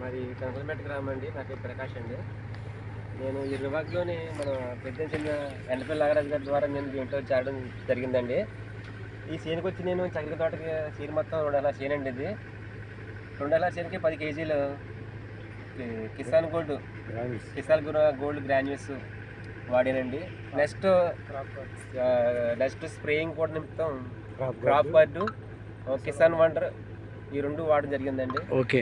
మరి కనకలమెట్ట గ్రామం అండి. నా పేరు ప్రకాష్ అండి. నేను ఈ విభాగంలోని మన పెద్ద చిన్న ఎండపల్లి నాగరాజు గారి ద్వారా నేను దీంట్లో చేరడం జరిగిందండి. ఈ సీన్కి వచ్చి నేను చక్కెర తోటకి సీన్ మొత్తం రెండు అలా సీన్ అండి ఇది. రెండు అలా సీన్కి పది కేజీలు కిసాన్ గోల్డ్ కిసాన్ గుర- గోల్డ్ గ్రాన్యూల్స్ వాడానండి. నెక్స్ట్ నెక్స్ట్ స్ప్రేయింగ్ కూడా నిమిత్తం క్రాప్ బర్డ్. కిసాన్ వండర్ ఈ రెండు వాడడం జరిగిందండి. ఓకే.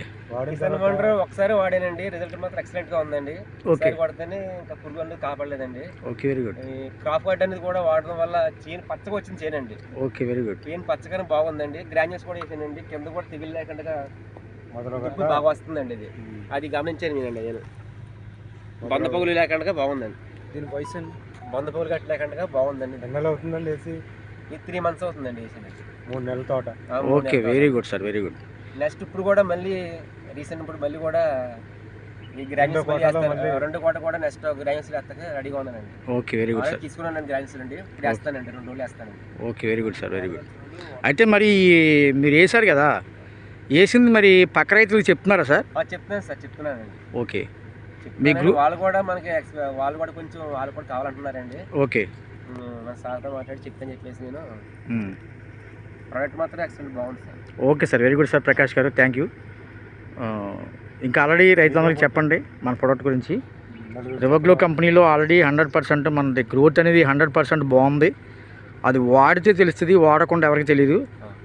కిసాన్ వండర్ ఒకసారి వాడానండి. రిజల్ట్ మాత్రం ఎక్సలెంట్గా ఉందండి. ఓకే. వాడితేనే ఇంకా పురుగు అనేది కాపాడలేదండి. ఓకే వెరీ గుడ్ ఈ క్రాప్ గార్డ్ అనేది కూడా వాడడం వల్ల చీన్ పచ్చగా వచ్చింది చేనండి. ఓకే వెరీ గుడ్ చీన్ పచ్చగానే బాగుందండి. గ్రాన్యూల్స్ కూడా వేసానండి. కింద కూడా తెగిలి లేకుండా బాగా వస్తుందండి ఇది. అది గమనించాను నేనండి నేను. బంద పగులు లేకుండా బాగుందండి. దీని వయసు బంద పగులు కట్ట లేకుండా బాగుందండి. ఎన్నెలు అవుతుందండి వేసి? త్రీ మంత్స్ అవుతుందండి వేసానండి మూడు నెలల తోట. Okay very good sir very good next ఇప్పుడు కూడా మళ్ళీ రీసెంట్ ఇప్పుడు మళ్ళీ కూడా ఈ వేస్తాను మళ్ళీ- రెండు కోట కూడా నెక్స్ట్ గ్రాన్యూల్స్ వేస్తాక రెడీగా ఉన్నానండి. ఓకే వెరీ గుడ్ సార్ తీసుకున్నాను గ్రాన్యూల్స్ అండి ఇప్పుడు వేస్తానండి రెండు రోజులు వేస్తానండి. Okay very good sir very good అయితే మరి మీరు వేసారు కదా? వేసింది మరి పక్క రైతులకు చెప్తున్నారా సార్ ఆ, చెప్తున్నాను సార్ చెప్తున్నానండి. ఓకే. గ్రూ- వాళ్ళు కూడా మనకి వాళ్ళు కూడా కొంచెం వాళ్ళు కూడా కావాలంటున్నారండి. ఓకే సార్తో మాట్లాడి చెప్తాను చెప్పేసి నేను. ప్రోడక్ట్ మాత్రం ఎక్సలెంట్ బాగుంది sir. Okay sir very good sir Prakash garu thank you. ఇంకా ఆల్రెడీ రైతులందరికీ చెప్పండి మన ప్రోడక్ట్ గురించి. రివగ్లో కంపెనీలో ఆల్రెడీ హండ్రెడ్ పర్సెంట్ మనది గ్రోత్ అనేది హండ్రెడ్ పర్సెంట్ బాగుంది. అది వాడితే తెలుస్తుంది వాడకుండా ఎవరికి తెలియదు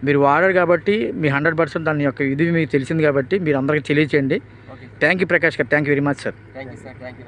మీరు వాడారు కాబట్టి మీ హండ్రెడ్ పర్సెంట్ దాని యొక్క ఇది మీకు తెలిసింది కాబట్టి మీరు అందరికీ తెలియచేయండి. Thank you Prakash garu thank you very much sir thank you sir thank you